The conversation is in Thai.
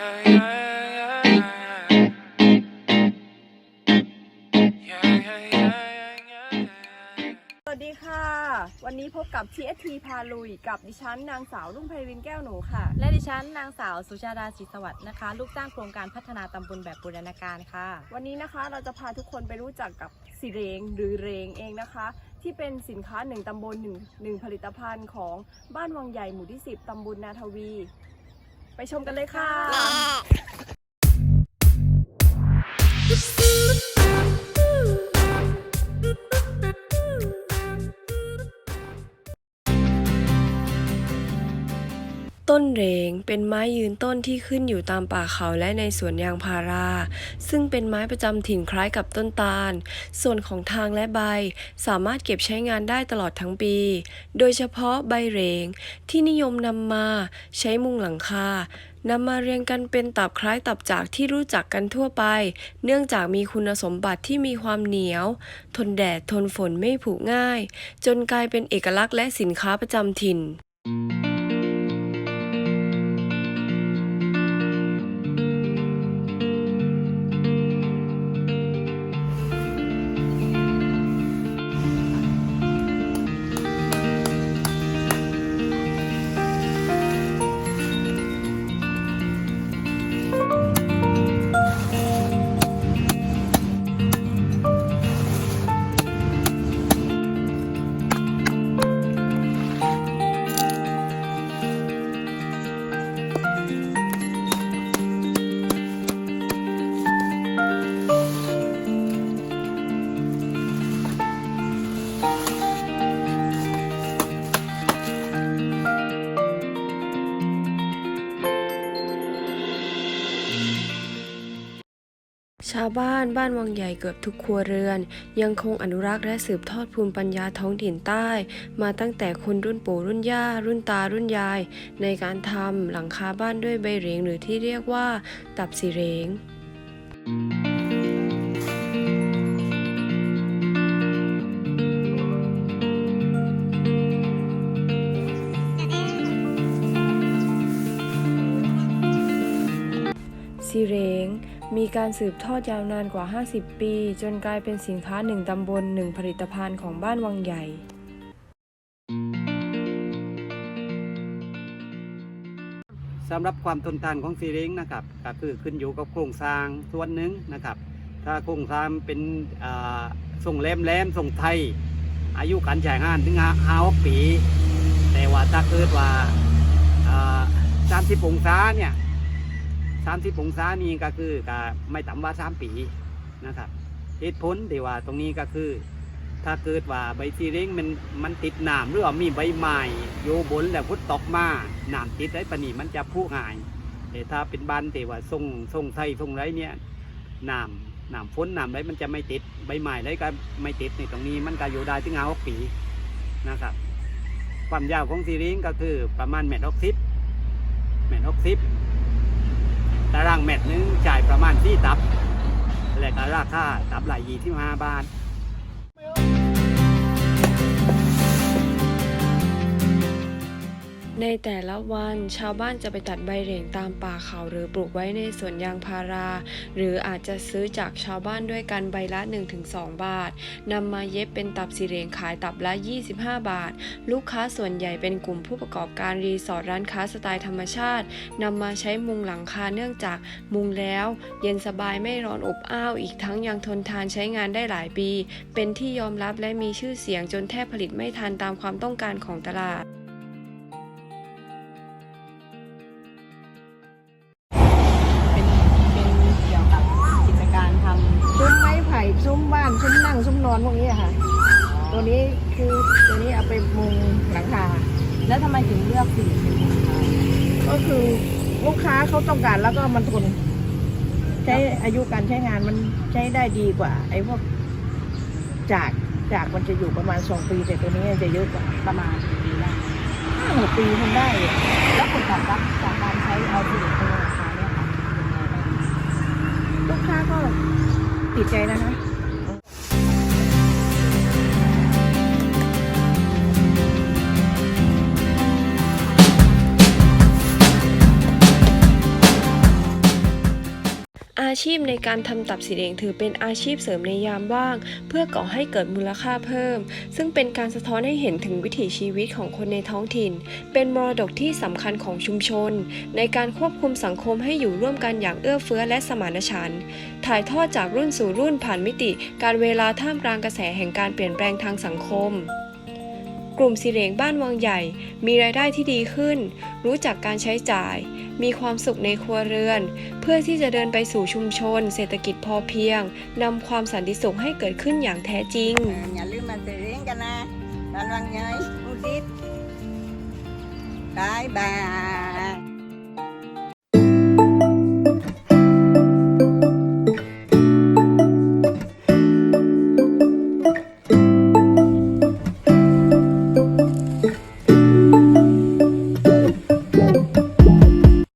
สวัสดีค่ะ วันนี้พบกับ TST พาลุย กับดิฉันนางสาวรุ่งไพรินแก้วหนูค่ะ และดิฉันนางสาวสุชาดาศรีสวัสดิ์นะคะ ลูกจ้างโครงการพัฒนาตำบลแบบบูรณาการค่ะ วันนี้นะคะเราจะพาทุกคนไปรู้จักกับสิเรงหรือเรงเองนะคะ ที่เป็นสินค้าหนึ่งตำบลหนึ่งหนึ่งผลิตภัณฑ์ของบ้านวังใหญ่หมู่ที่ 10ตำบลนาทวีไป ชมกันเลยค่ะ ต้นเหรงเป็นไม้ยืนต้นที่ขึ้นอยู่ตามป่าเขาและในสวนยางพารา ซึ่งเป็นไม้ประจำถิ่นคล้ายกับต้นตาล ส่วนของทางและใบสามารถเก็บใช้งานได้ตลอดทั้งปี โดยเฉพาะใบเหรงที่นิยมนำมาใช้มุงหลังคานำมาเรียงกันเป็นตับคล้ายตับจากที่รู้จักกันทั่วไป เนื่องจากมีคุณสมบัติที่มีความเหนียว ทนแดดทนฝนไม่ผุง่าย จนกลายเป็นเอกลักษณ์และสินค้าประจำถิ่น ชาวบ้านบ้านวังใหญ่เกือบทุกครัวเรือน ยังคงอนุรักษ์และสืบทอดภูมิปัญญาท้องถิ่นใต้ มาตั้งแต่คนรุ่นปู่รุ่นย่า รุ่นตารุ่นยาย ในการทำหลังคาบ้านด้วยใบเหรงหรือที่เรียกว่า ตับสีเหรงซีเรง มีการสืบทอดยาวนานกว่า 50 ปี จนกลายเป็นสินค้าหนึ่งตำบลหนึ่งผลิตภัณฑ์ของบ้านวังใหญ่ สำหรับความทนทานของซีริงนะครับก็คือขึ้นอยู่กับโครงสร้างส่วนหนึ่งนะครับ ถ้าโครงสร้างเป็นส่งแหลมแหลมส่งไทย อายุการใช้งานถึงห้าปี แต่ว่าถ้าเกิดว่าสามสิบองศาเนี่ย สามสิบองศานี่ก็คือก็ไม่ต่ำกว่าสามปีนะครับเหตุผลที่ว่าตรงนี้ก็คือ ถ้าเกิดว่าใบซีริงมันมันติดน้ำหรือว่ามีใบไม้อยู่บนแล้วพุทตกมาน้ำติดได้ปนีมันจะพุง่ายแต่ถ้าเป็นบานแต่ว่าทรงทรงไทยทรงไรเนี่ยน้ำน้ำฝนน้ำไรมันจะไม่ติดใบไม้ไรก็ไม่ติดในตรงนี้มันก็อยู่ได้ถึงห้าหกปีนะครับ ความยาวของซีริงก็คือประมาณเมตรหกสิบเมตรหกสิบ ตารางเมตรนึงจ่ายประมาณที่ตับ และก็ราคาตับหลายยี่ที่ห้าบาท ในแต่ละวันชาวบ้านจะไปตัดใบเหร่งตามป่าเขาหรือปลูกไว้ในสวนยางพารา หรืออาจจะซื้อจากชาวบ้านด้วยกันใบละ 1-2 บาทนำมาเย็บเป็นตับสีเหรงขายตับละ 25 บาท ลูกค้าส่วนใหญ่เป็นกลุ่มผู้ประกอบการรีสอร์ทร้านค้าสไตล์ธรรมชาตินำมาใช้มุงหลังคาเนื่องจากมุงแล้ว เย็นสบายไม่ร้อนอบอ้าวอีกทั้งยังทนทานใช้งานได้หลายปี เป็นที่ยอมรับและมีชื่อเสียงจนแทบผลิตไม่ทันตามความต้องการของตลาด นั่งซุ้มนอนพวกนี้อะค่ะ ตัวนี้คือตัวนี้เอาไปมุงหลังคา แล้วทำไมถึงเลือกสีเป็นราคาก็คือลูกค้าเขาต้องการแล้วก็มันทนใช้อายุการใช้งานมันใช้ได้ดีกว่า ไอ้พวกจากจากมันจะอยู่ประมาณสองปี แต่ตัวนี้จะเยอะกว่าประมาณกี่ปีได้ห้าหกปีมันได้อะแล้วผลตอบรับจากการใช้เอาผลิตภัณฑ์ราคาเนี่ยค่ะเป็นไงบ้างลูกค้าก็ติดใจนะคะ อาชีพในการทำตับสีเหลงถือเป็นอาชีพเสริมในยามว่าง เพื่อก่อให้เกิดมูลค่าเพิ่ม ซึ่งเป็นการสะท้อนให้เห็นถึงวิถีชีวิตของคนในท้องถิ่น เป็นมรดกที่สำคัญของชุมชน ในการควบคุมสังคมให้อยู่ร่วมกันอย่างเอื้อเฟื้อและสมานฉันท์ถ่ายทอดจากรุ่นสู่รุ่นผ่านมิติ การเวลาท่ามกลางกระแสแห่งการเปลี่ยนแปลงทางสังคมกลุ่มสีเหลงบ้านวังใหญ่ มีรายได้ที่ดีขึ้น รู้จักการใช้จ่าย มีความสุขในครัวเรือน เพื่อที่จะเดินไปสู่ชุมชน เศรษฐกิจพอเพียงนำความสันติสุขให้เกิดขึ้นอย่างแท้จริง อย่าลืมมาเลี้ยงกันนะวันวันเงยอุทิศบายบาย